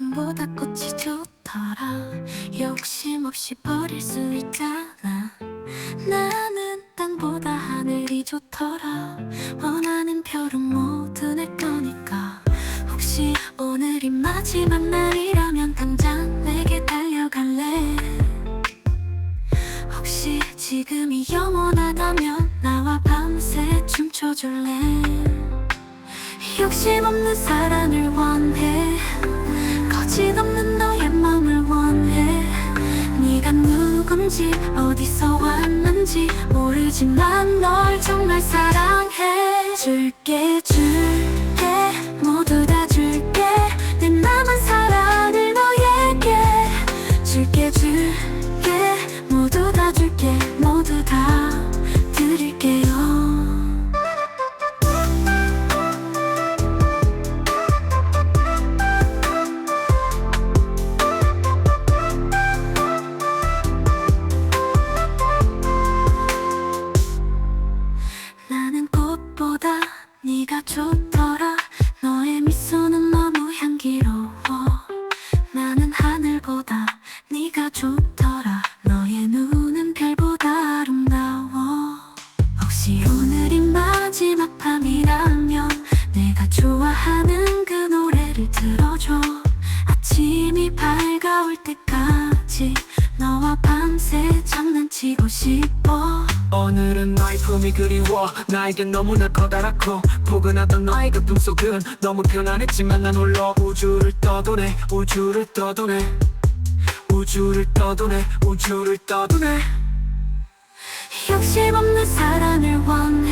땅보다 꽃이 좋더라. 욕심 없이 버릴 수 있잖아. 나는 땅보다 하늘이 좋더라. 원하는 별은 모두 내 거니까. 혹시 오늘이 마지막 날이라면 당장 내게 달려갈래? 혹시 지금이 영원하다면 나와 밤새 춤춰줄래? 욕심 없는 사랑을 원해 거짓 없는 너의 맘을 원해. 네가 누군지 어디서 왔는지 모르지만 널 정말 사랑해 줄게. 줄 좋더라. 너의 미소는 너무 향기로워. 나는 하늘보다 네가 좋더라. 너의 눈은 별보다 아름다워. 혹시 오늘이 마지막 밤이라면 내가 좋아하는 그 노래를 들어줘. 아침이 밝아올 때까지 밤새 장난치고 싶어. 오늘은 너의 품이 그리워. 나에겐 너무나 커다랗고 포근하던 너의 그 품속은 너무 편안했지만 난 홀로 우주를 떠도네. 우주를 떠도네. 우주를 떠도네. 우주를 떠도네. 욕심 없는 사랑을 원해